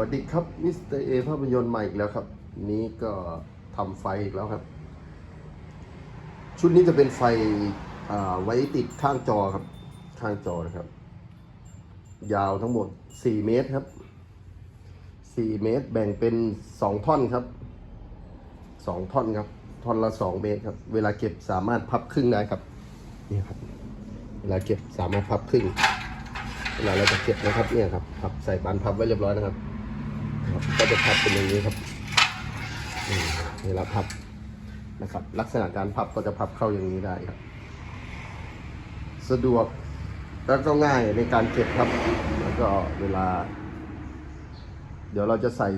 วัสดีครับมิสเตอร์เอภาพยนตร์ใหม่อีกแล้วครับ นี้ก็ทำไฟอีกแล้วครับ ชุดนี้จะเป็นไฟไว้ติดข้างจอครับ ข้างจอนะครับ ยาวทั้งหมด 4 เมตรครับ 4 เมตรแบ่งเป็น 2 ท่อนครับ 2 ท่อนครับ ท่อนละ 2 เมตรครับ เวลาเก็บสามารถพับครึ่งได้ครับ นี่ครับ เวลาเก็บสามารถพับครึ่งเวลาเราจะเก็บนะครับเนี่ยครับพับใส่บานพับไว้เรียบร้อยนะครับ ก็จะพับเป็นอย่างนี้ครับอืมเวลาพับนะครับ ลักษณะการพับก็จะพับเข้าอย่างนี้ได้ครับ สะดวกแล้วก็ง่ายในการเก็บครับ แล้วก็เวลา เดี๋ยวเราจะใส่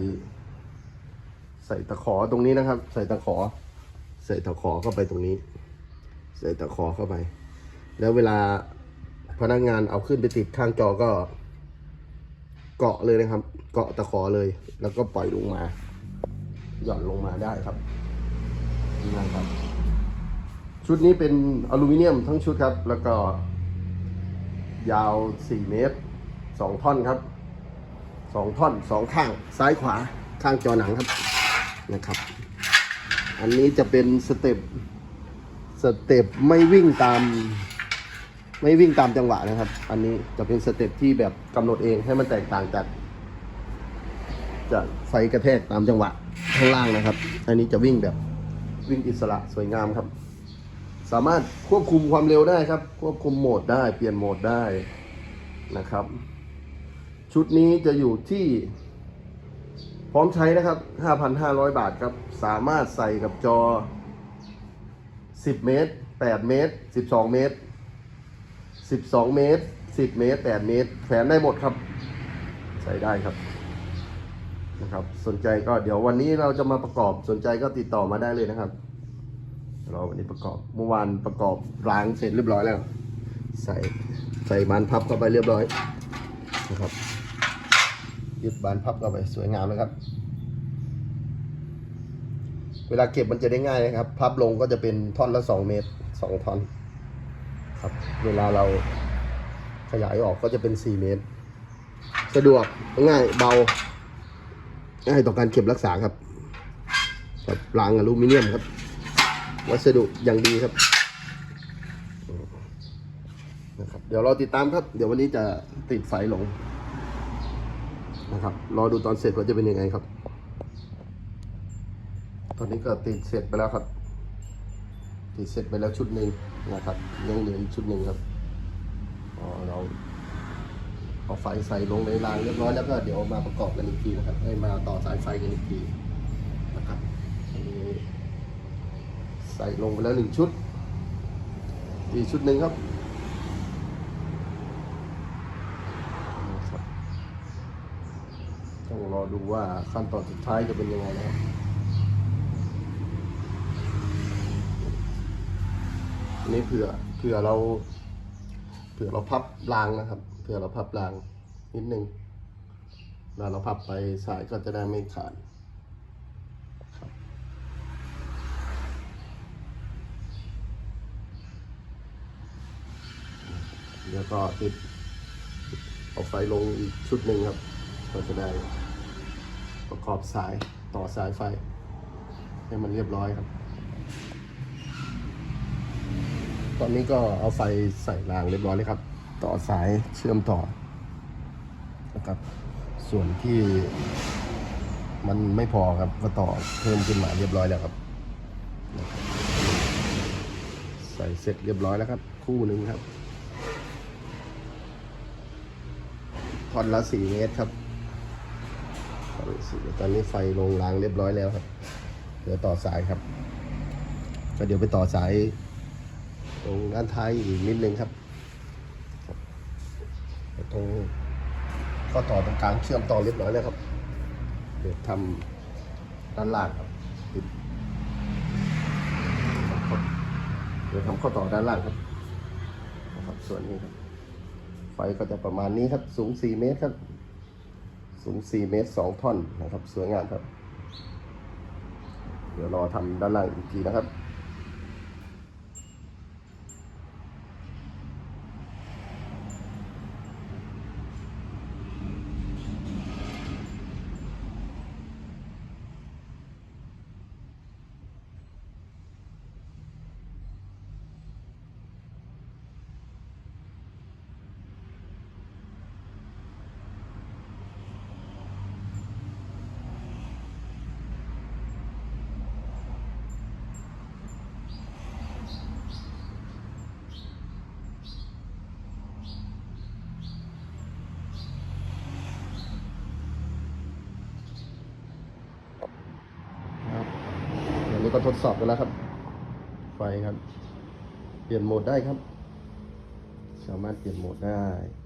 ใส่ตะขอตรงนี้นะครับ ใส่ตะขอ ใส่ตะขอเข้าไปตรงนี้ ใส่ตะขอเข้าไป แล้วเวลาพนักงานเอาขึ้นไปติดข้างจอก็เกาะเลยนะครับ เกาะตะขอเลย แล้วก็ปล่อยลงมา หย่อนลงมาได้ครับนี่นะครับ ชุดนี้เป็นอลูมิเนียมทั้งชุดครับ แล้วก็ ยาว 4 เมตร 2 ท่อนครับ 2 ท่อน 2 ข้างซ้ายขวาข้างจอหนังครับนะครับ อันนี้จะเป็นสเต็ปสเต็ปไม่วิ่งตาม ไม่วิ่งตามจังหวะนะครับ อันนี้จะเป็นสเต็ปที่แบบกำหนดเองให้มันแตกต่างจาก จากไฟกระแทกตามจังหวะข้างล่างนะครับ อันนี้จะวิ่งแบบวิ่งอิสระสวยงามครับ สามารถควบคุมความเร็วได้ครับ ควบคุมโหมดได้ เปลี่ยนโหมดได้นะครับ ชุดนี้จะอยู่ที่ พร้อมใช้นะครับ 5,500 บาทครับ สามารถใส่กับจอ 10 เมตร 8 เมตร 12 เมตร 12 เมตร 10 เมตร 8 เมตร แขวนได้หมดครับ ใส่ได้ครับ นะครับ สนใจก็เดี๋ยววันนี้เราจะมาประกอบสนใจก็ติดต่อมาได้เลยนะครับ เราวันนี้ประกอบเมื่อวานประกอบล้างเสร็จเรียบร้อยแล้ว ใส่ใส่บานพับเข้าไปเรียบร้อยนะครับยึดบานพับเข้าไปสวยงามเลยครับ เวลาเก็บมันจะได้ง่ายนะครับ พับลงก็จะเป็นท่อนละสองเมตรสองท่อนครับเวลาเราขยายออกก็จะเป็นสี่เมตร สะดวกง่ายเบา ง่ายต่อการเก็บรักษาครับแบบรางอลูมิเนียมครับ วัสดุอย่างดีครับนะครับ เดี๋ยวเราติดตามครับ เดี๋ยววันนี้จะติดไฟลงนะครับรอดูตอนเสร็จว่าจะเป็นยังไงครับ ตอนนี้ก็ติดเสร็จไปแล้วครับ ติดเสร็จไปแล้วชุดหนึ่งนะครับยังเหลืออีกชุดหนึ่งครับอ๋อเรา เอาไฟใส่ลงในรางเรียบร้อยแล้วก็เดี๋ยวมาประกอบกันอีกทีนะครับให้มาต่อสายไฟกันอีกทีนะครับอันนี้ใส่ลงไปแล้วหนึ่งชุด อีกชุดหนึ่งครับต้องรอดูว่าขั้นตอนสุดท้ายจะเป็นยังไงนะครับอันนี้เผื่อเผื่อเราเผื่อเราพับรางนะครับ เผื่อเราพับรางนิดนึงเวลาเราพับไปสายก็จะได้ไม่ขาดครับเดี๋ยวก็ติดเอาไฟลงอีกชุดหนึ่งครับ ก็จะได้ประกอบสายต่อสายไฟ ให้มันเรียบร้อยครับ ตอนนี้ก็เอาไฟใส่รางเรียบร้อยเลยครับ ต่อสายเชื่อมต่อนะครับ ส่วนที่มันไม่พอครับก็ต่อเพิ่มขึ้นมาเรียบร้อยแล้วครับ ใส่เสร็จเรียบร้อยแล้วครับ คู่หนึ่งครับท่อนละสี่เมตรครับตอนนี้ไฟลงรางเรียบร้อยแล้วครับเหลือต่อสายครับ ก็เดี๋ยวไปต่อสายตรงด้านท้ายอีกนิดนึงครับ ตรงข้อต่อตรงกลางเชื่อมต่อเรียบร้อยแล้วครับ เดี๋ยวทำด้านล่างครับติดเดี๋ยวทำข้อต่อด้านล่างครับนะครับ ส่วนนี้ครับ ไฟก็จะประมาณนี้ครับ สูง 4 เมตรครับ สูง 4 เมตร 2 ท่อนนะครับ สวยงามครับ เดี๋ยวรอทำด้านล่างอีกทีนะครับ ก็ทดสอบกันแล้วครับ ไฟครับ เปลี่ยนโหมดได้ครับ สามารถเปลี่ยนโหมดได้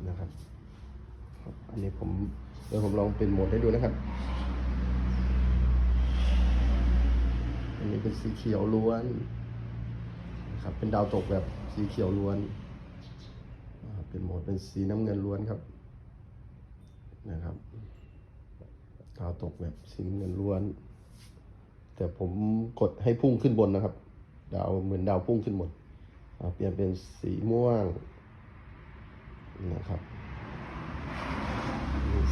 นะครับ อันนี้ผมเดี๋ยวผมลองเปลี่ยนโหมดให้ดูนะครับ อันนี้เป็นสีเขียวล้วนนะครับ เป็นดาวตกแบบสีเขียวล้วนอ่าเป็นโหมดเป็นสีน้ำเงินล้วนครับ นะครับ ดาวตกแบบสีน้ำเงินล้วน แต่ผมกดให้พุ่งขึ้นบนนะครับ ดาวเหมือนดาวพุ่งขึ้นบนเปลี่ยนเป็นสีม่วงนะครับ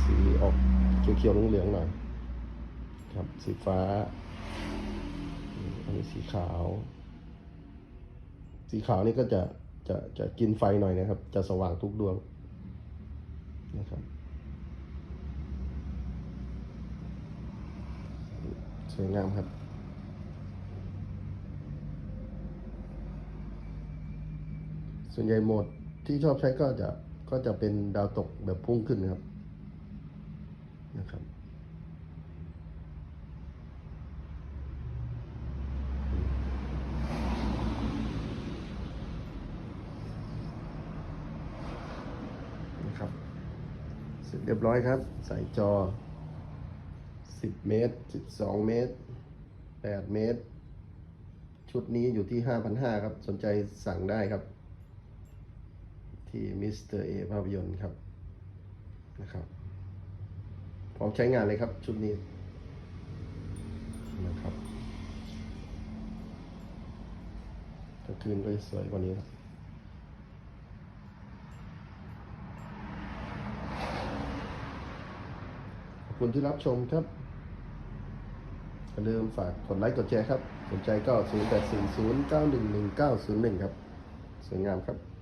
สีออกเขียวๆเหลืองๆหน่อยครับสีฟ้า อันนี้สีขาว สีขาวนี่ก็จะจะจะกินไฟหน่อยนะครับ จะสว่างทุกดวงนะครับ สวยงามครับส่วนใหญ่โหมดที่ชอบใช้ก็จะก็จะเป็นดาวตกแบบพุ่งขึ้นนะครับนะครับ นะครับ เสร็จเรียบร้อยครับ ใส่จอ 10เมตร12เมตร8เมตร ชุดนี้อยู่ที่5,500ครับ สนใจสั่งได้ครับ ที่มิสเตอร์เอภาพยนตร์ครับนะครับพร้อมใช้งานเลยครับ ชุดนี้นะครับกลางคืนก็จะสวยกว่านี้ครับขอบคุณที่รับชมครับ อย่าลืมฝากกดไลค์กดแชร์ครับ สนใจก็ 0 8 4 0 9 1 1 9 0 1 ครับ สวยงามครับ